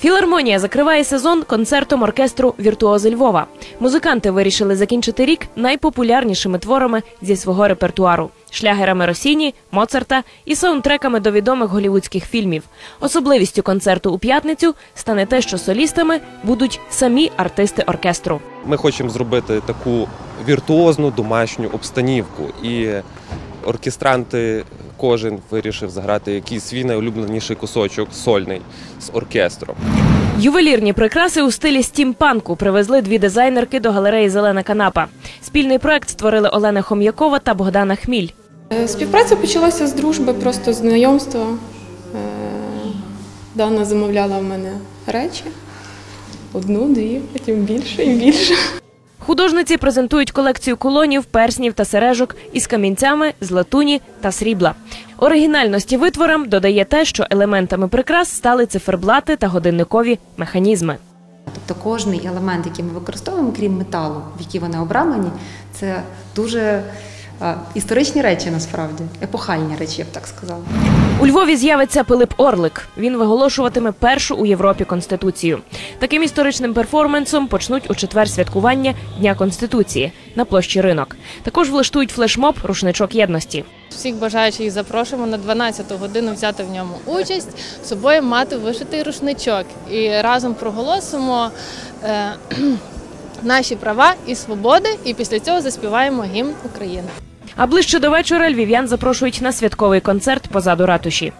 Філармонія закриває сезон концертом оркестру Віртуози Львова. Музиканти вирішили закінчити рік найпопулярнішими творами зі свого репертуару шлягерами Росіні, Моцарта і саундтреками до відомих голівудських фільмів. Особливістю концерту у п'ятницю стане те, що солістами будуть самі артисти оркестру. Ми хочемо зробити таку віртуозну домашню обстанівку. І оркестранти кожен вирішив заграти якийсь свій найулюбленіший кусочок сольний з оркестром. Ювелірні прикраси у стилі стімпанку привезли дві дизайнерки до галереї Зелена канапа. Спільний проект створили Олена Хом'якова та Богдана Хміль. Е, Співпраця почалася з дружби, просто знайомства. Е, Дана замовляла в мене речі. Одну, дві, потім більше і більше. Художниці презентують колекцію колонів, перснів та сережок із камінцями з латуні та срібла. Оригінальності витворам додає те, що елементами прикрас стали циферблати та годинникові механізми. Тобто кожний елемент, який ми використовуємо, крім металу, в який вони обрамлені, це дуже історичні речі насправді, епохальні речі, я б так сказала. У Львові з'явиться Пилип Орлик. Він виголошуватиме першу у Європі конституцію. Таким історичним перформансом почнуть у четвер святкування Дня Конституції на площі ринок. Також влаштують флешмоб Рушничок єдності. Всіх бажаючих запрошуємо на 12 годину взяти в ньому участь, з собою мати вишитий рушничок і разом проголосимо е, наші права і свободи, і після цього заспіваємо гімн України. А ближче до вечора львів'ян запрошують на святковий концерт позаду ратуші.